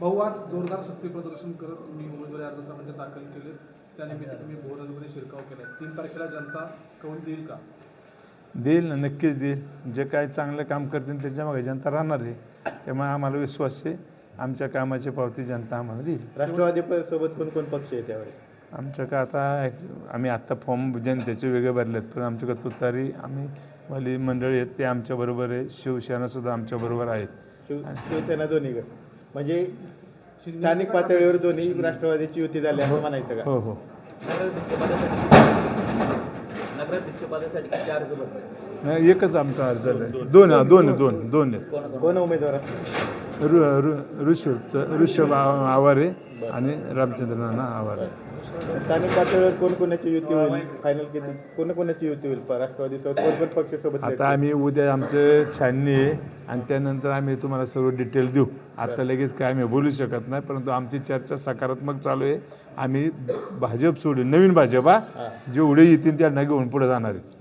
भाऊ आज जोरदार शक्ती प्रदर्शन करत तुम्ही उमेदवारी अर्ज म्हणजे दाखल केले. त्यानिमित्त तुम्ही बोरलमध्ये शिरकाव केलाय. तीन तारखेला जनता कौल देईल का? देईल ना नक्कीच देईल. जे काय चांगलं काम करतील त्यांच्या मागे जनता राहणार आहे. त्यामुळे आम्हाला विश्वास आहे. आमच्या कामाची पावती जनता आम्हाला देईल. राष्ट्रवादी सोबत कोण कोण पक्ष आहे त्यावेळेस आमच्याकडे आता आम्ही आत्ता फॉर्म जनतेचे वेगळे भरलेत. पण आमच्याकडे तुतारी आम्ही वाली मंडळी आहेत ते आमच्याबरोबर आहे. शिवसेनासुद्धा आमच्याबरोबर आहेत. शिव शिवसेना दोन्हीकडे. म्हणजे स्थानिक पातळीवर दोन्ही राष्ट्रवादीची युती झाली असं म्हणायचं का? हो हो. नाही एकच आमचा अर्ज आहे. दोन हा, दोन दोन दोन आहेत. कोण उमेदवार असतील? ऋ- ऋषभचं ऋषभ आव- आवारे आणि रामचंद्र नाना आवारे. स्थानिक पातळीवर कोण कोणाची युती होईल? फायनल किती? कोण कोणाची युती होईल? राष्ट्रवादी सोबत कोण कोण पक्ष सोबत आता आम्ही उद्या आमचं छाननी आहे आणि त्यानंतर आम्ही तुम्हाला सर्व डिटेल देऊ. आता लगेच काय आम्ही बोलू शकत नाही परंतु आमची चर्चा सकारात्मक चालू आहे. आम्ही भाजप सोडून नवीन भाजप हा जेवढे येतील त्यांना घेऊन पुढे जाणार आहे.